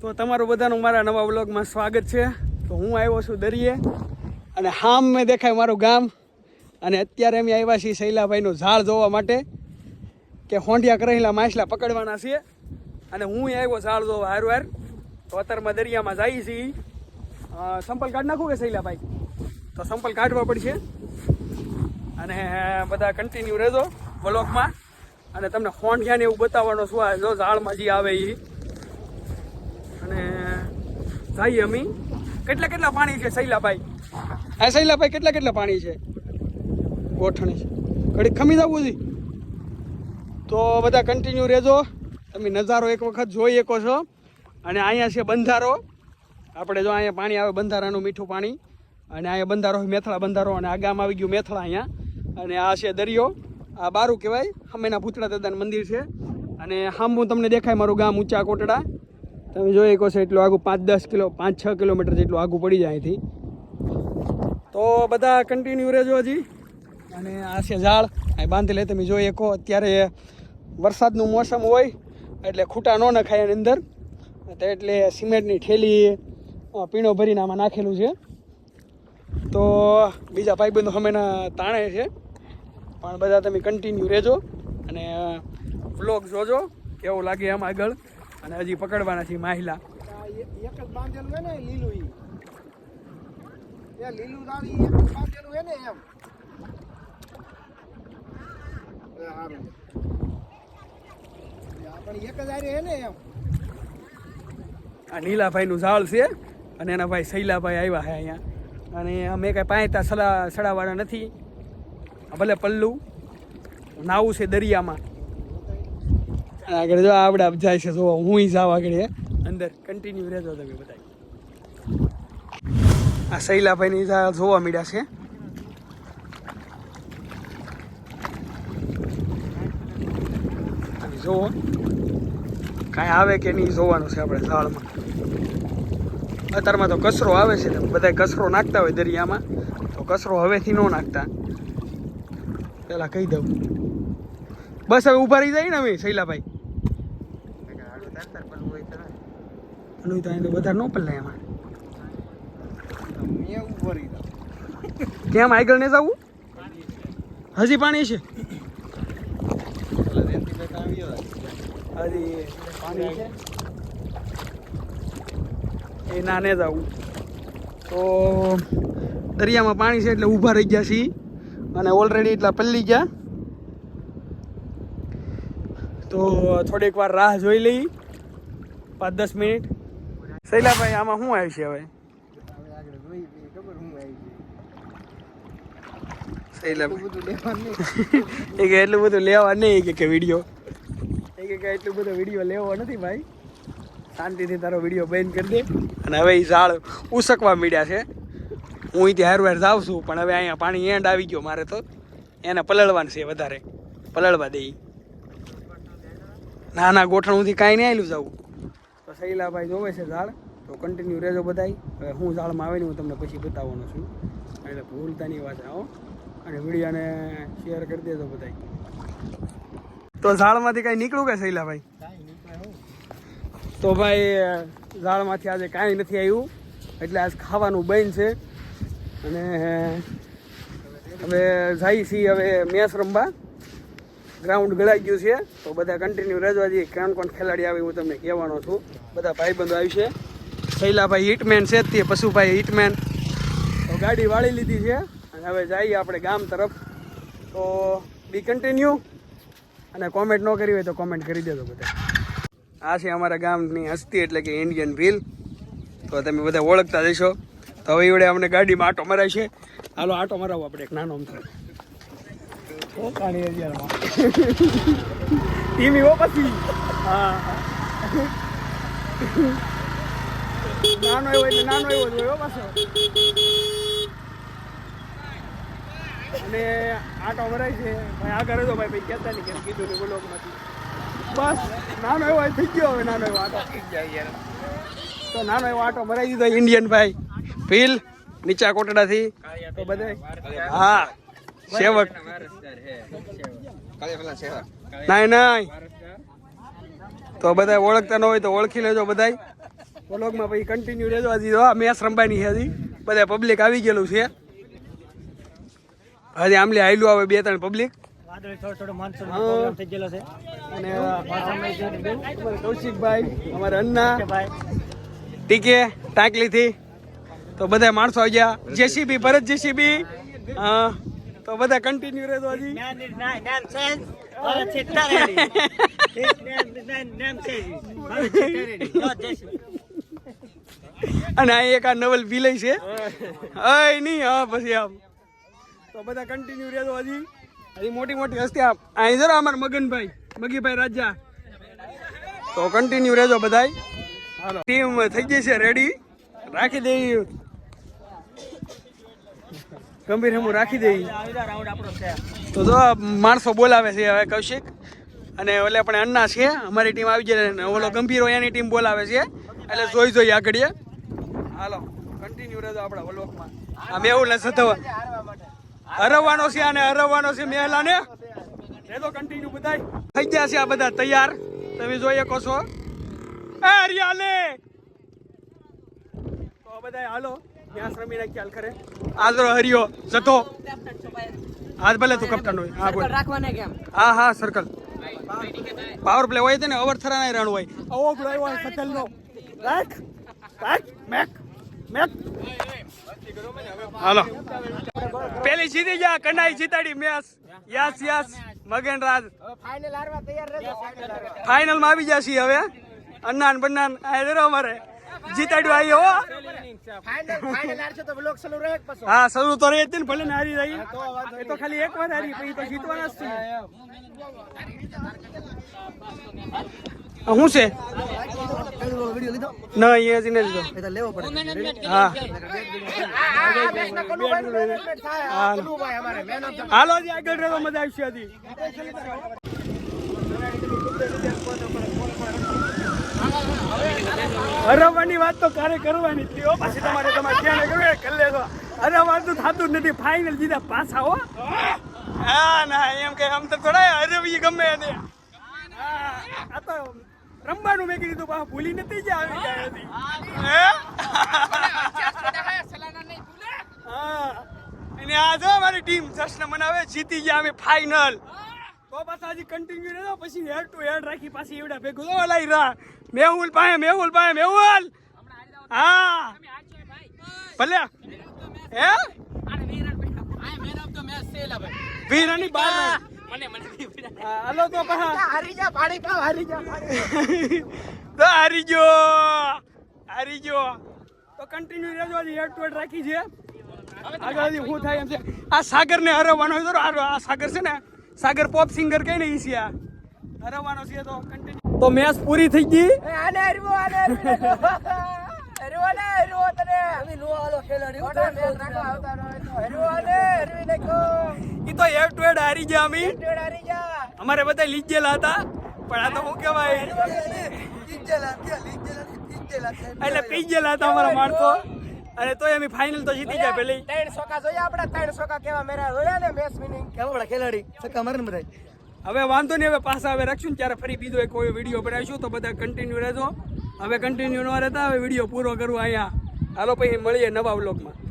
તો તમારું બધાનું મારા નવા વ્લોગમાં સ્વાગત છે. તો હું આવ્યો છું દરિયે અને હામ મેં દેખાય મારું ગામ. અને અત્યારે અમે આવ્યા છીએ શૈલાભાઈનું ઝાડ જોવા માટે કે હોંઢિયા કરેલા માછલા પકડવાના છે અને હું આવ્યો ઝાડ જોવા હાર વાર તો અત્યારમાં દરિયામાં જઈએ છીએ. સંપલ કાઢ નાખું કે શૈલાભાઈ? તો સંપલ કાઢવા પડશે. અને બધા કન્ટિન્યુ રહેજો વ્લોગમાં. અને તમને હોંઢિયાને એવું બતાવવાનો શું જો ઝાડમાં જે આવે એ જઈએ અમે. કેટલા કેટલા પાણી છે શૈલાભાઈ? હા શૈલાભાઈ કેટલા કેટલા પાણી છે? ગોઠણી છે. ઘડી ખમી જવું છે. તો બધા કન્ટિન્યુ રહેજો. તમે નજારો એક વખત જોઈ શકો છો. અને અહીંયા છે બંધારો. આપણે જો અહીંયા પાણી આવે બંધારાનું મીઠું પાણી. અને અહીંયા બંધારો મેથળા બંધારો. અને આ ગામ આવી ગયું મેથળા અહીંયા. અને આ છે દરિયો. આ બારું કહેવાય. હમેના ભૂતળા દાદાનું મંદિર છે. અને હામું તમને દેખાય, મારું ગામ ઊંચા કોટડા. તમે જોઈ શકો છો એટલું આગું પાંચ દસ કિલો, પાંચ છ કિલોમીટર જેટલું આગું પડી જાય અહીંથી. તો બધા કન્ટિન્યુ રહેજો હજી. અને આ છે ઝાડ. અહીં બાંધી લે તમે જોઈ શકો, અત્યારે વરસાદનું મોસમ હોય, એટલે ખૂટા ન નખાય એની અંદર. તો એટલે સિમેન્ટની ઠેલી પીણો ભરીને આમાં નાખેલું છે. તો બીજા ભાઈબંધો હમેના તાણે છે. પણ બધા તમે કન્ટિન્યુ રહેજો. અને વ્લોગ જોજો, કેવું લાગે એમ આગળ. અને હજી પકડવાના છે માહિલા. એક જ બાંધેલું હે ને લીલું એ લીલું દાળી ને એમ હારું એક જ ને એમ આ નીલાભાઈનું ઝાડ છે અને એના ભાઈ શૈલાભાઈ આવ્યા છે અહીંયા. અને અમે કાંઈ પાંચતા સડા સડાવાળા નથી. ભલે પલ્લું, નાવું છે દરિયામાં. આગળ જો આવડા જાય છે જોવા હું જાવ આગળ અંદર કન્ટિન્યુ રહેજો તમે બધા આ શૈલાભાઈની ઝાડ જોવા મળ્યા છે. જોવો કાંઈ આવે કે નહીં જોવાનું છે આપણે ઝાડમાં. અત્યારમાં તો કચરો આવે છે, તમે બધા કચરો નાખતા હોય દરિયામાં, તો કચરો હવેથી ન નાખતા. પેલા કહી દઉં. બસ હવે ઊભા રહી જાય ને અમે, શૈલાભાઈ. અનું તો તો વધારે ન પલ્લે એમાં કેમ આગળ ને જવું? હજી પાણી છે? હજી પાણી છે. એ નાને જવું. તો દરિયામાં પાણી છે એટલે ઊભા રહી ગયા છીએ. અને ઓલરેડી એટલા પલ્લી ગયા. તો થોડીક વાર રાહ જોઈ લઈ. પાંચ દસ મિનિટ. શૈલાભાઈ, આમાં શું આવ્યું છે હવે? એટલું બધું લેવા નહીં કે વીડિયો. એટલું બધો વીડિયો લેવો નથી ભાઈ. શાંતિથી તારો વીડિયો બંધ કરી દે. અને હવે એ ઝાડ ઉસકવા મીડ્યા છે. હું અહીંથી હાર વાર જાઉં છું, પણ હવે અહીંયા પાણી એન્ડ આવી ગયો મારે તો. એને પલળવાનું છે વધારે. પલળવા દે. ના ના ગોઠણુંથી કાંઈ નહીં આવેલું જાવું શૈલાભાઈ જોવે છે ઝાડ તો કન્ટિન્યુ રહેજો બધાય. હવે હું ઝાડમાં આવે ને હું તમને પછી બતાવવાનો છું. એટલે ભૂલતાની વાત આવો અને વિડીયોને શેર કરી દેજો બધાય. તો ઝાડમાંથી કાંઈ નીકળું કે શૈલાભાઈ? તો ભાઈ ઝાડમાંથી આજે કાંઈ નથી આવ્યું. એટલે આજ ખાવાનું બંધ છે. અને હવે જાય છીએ હવે મેચ રમવા. ગ્રાઉન્ડ ગળાઈ ગયું છે, તો બધા કન્ટિન્યુ રહેજો જઈએ કોણ કોણ ખેલાડી આવે હું તમને કહેવાનો છું. બધા ભાઈબંધો આવી છે. શૈલાભાઈ હિટમેન છે, તે પશુભાઈ હિટમેન તો ગાડી વાળી લીધી છે અને હવે જઈએ આપણે ગામ તરફ. તો બી કન્ટિન્યુ અને કોમેન્ટ ન કરી હોય તો કોમેન્ટ કરી દેજો બધા. આ છે અમારા ગામની હસ્તી, એટલે કે ઇન્ડિયન ભીલ તો તમે બધા ઓળખતા જશો. તો હવે એવડે અમને ગાડીમાં આટો મરાય છે. હાલો, આટો મરાવો આપણે, એક નાનો અમથો અગિયારમાં ધીમી હો. નાનો એવો એટલે નાનો એવો જ હોય હો પાછો. અને આટો મરાય છે. ભાઈ આગળ હતો ભાઈ ભાઈ કહેતા નહીં કેમ કીધું નહીં બોલોમાંથી બસ, નાનો એવો થઈ ગયો હવે, નાનો એવો આટો. તો નાનો એવો આટો મરાઈ દીધો ઇન્ડિયન ભાઈ. ફીલ, નીચા કોટડાથી. તો બધે હા, સેવક. નાય નાય. તો બધા ઓળખતા ન હોય તો ઓળખી લેજો બધાય. વ્લોગમાં પછી કન્ટિન્યુ રહેજો. હજી આ મેચ રમવાની છે હજી. બધા પબ્લિક આવી ગયેલું છે. હજી આમલે આયલું આવે બે ત્રણ પબ્લિક અને કૌશિકભાઈ, અમારા અન્ના. ટીકે, ટાંકલીથી. તો બધા માણસો આવી ગયા. JCB, Bharat JCB. હા. તો બધા કન્ટિન્યુ રહેતો હજી. અને અહીં એક આ નવલ વિલય છે. અય નહીં હા પછી આમ. તો બધા કન્ટિન્યુ રહેતો હજી. હજી મોટી મોટી હસ્તી આમ. અહીં જરા અમાર મગનભાઈ મગીભાઈ રાજા. તો કન્ટિન્યુ રહેજો બધાય. હાલો. ટીમ થઈ ગઈ છે રેડી રાખી દઈ ગંભીર હું રાખી દઈ આપણો તો જો માણસો બોલાવે છે હવે કૌશિક. અને ઓલે આપણે અન્ના છે. અમારી ટીમ આવી જાય ઓલો હોય એની ટીમ બોલાવે છે. એટલે જોઈ જોઈ આગળ હાલો કન્ટિન્યુ રહેજો આપણા ઓલોકમાં આ મેહુલ ને સધવા. હરવવાનો છે અને હરવવાનો છે મેહલા ને રહેજો કન્ટિન્યુ બધાય. થઈ ગયા છે આ બધા તૈયાર. તમે જોઈ શકો છો. એ હરિયાલે! તો બધા હાલો. આદરો હરિયો જતો આજ ભલે તું કપ્તાન હોય હા બોલ રાખવાને કેમ હા હા સર્કલ પાવર પ્લે હોય તેને ને ઓવર થરા નહીં રન હોય. ઓવર પ્લે હોય સટલ નો રાખ રાખ મેક મેક હાલો. પેલી જીતી ગયા Kanai જીતાડી match yes yes Magan Raj final હારવા તૈયાર રહેજો. ફાઇનલમાં આવી જશે હવે. અન્નાન બન્નાન આ જરો અમારે. જીતાડ્યું આવી હો. ફાઇનલ ફાઇનલ હારશે તો બ્લોક ચાલુ રહે પછી? હા શરૂ તો રહી જ ને ભલે ને હારી રહી એ તો ખાલી એક વાર હારી પછી તો જીતવાના જ છે. હું શું છે? ના એ જ નહીં લીધો. એ તો લેવો પડે. હા. હાલો. જી આગળ મજા આવશે હજી. હરાવવાની વાત તો ક્યારે કરવાની? હતી પછી હો. પાછી તમારે તમારે ક્યાં કરવું એ તો લેજો. તો થતું જ નથી. ફાઇનલ જીતા પાછા હો. હા ના એમ કે આમ તો થોડા હરવી ગમે એને આ તો રમવાનું મેં કીધું પાછું ભૂલી નથી જ આવી જાય હતી હા? અને આ જો અમારી ટીમ જશ્ન મનાવે જીતી ગયા અમે ફાઇનલ તો પાછા હજી કન્ટિન્યુ રહ્યો પછી હેડ ટુ હેડ રાખી પાછી એવડા ભેગું. તો લઈ રહ્યા મેહુલ પાસે મેહુલ પાસે મેહુલ! હા. ભલે. હે? વીરાની બાર હા, હાલો તો હારી જા પાણી પાવ હારી જા. તો હારી ગયો. હારી ગયો. તો કન્ટિન્યુ રહેજો હજી હેડ રાખી છે. આગળ શું થાય એમ છે. આ સાગર ને હરવાનો હારો. આ સાગર છે ને સાગર પોપ સિંગર કઈ નહીં છે આ. હરવવાનો છે તો કન્ટિન્યુ તો મેચ પૂરી થઈ ગઈ? આને હરવો આને હરવો. ને હરવો તને. અમે નો આલો ખેલાડી મોટા મેચ રાખો આવતા રહો તો. હરવો ને હરવી નાખો ઈ તો હેડ ટુ હેડ હારી ગયા અમે. ટેડ હારી ગયા. અમારે બધા લીધેલા હતા. પણ આ તો હું કહેવાય? એટલે પી ગયેલા હતા અમારા માણસો. અને તોય એમ ફાઇનલ તો જીતી ગયા પેલી. ત્રણ સોકા જોયા આપણે ત્રણ સોકા કેવા મેરા જોયા ને મેચ વિનિંગ કેવા બડા ખેલાડી? સકા મારે બધાય. બધા હવે વાંધો નહીં, હવે પાછા હવે રાખશું ત્યારે ફરી બીજો એક કોઈ વીડિયો બનાવીશું, તો બધા કન્ટિન્યુ રહેજો. હવે કન્ટિન્યુ ન રહેતા, હવે વીડિયો પૂરો કરું અહીંયા. હાલો પછી મળીએ નવા વ્લોગમાં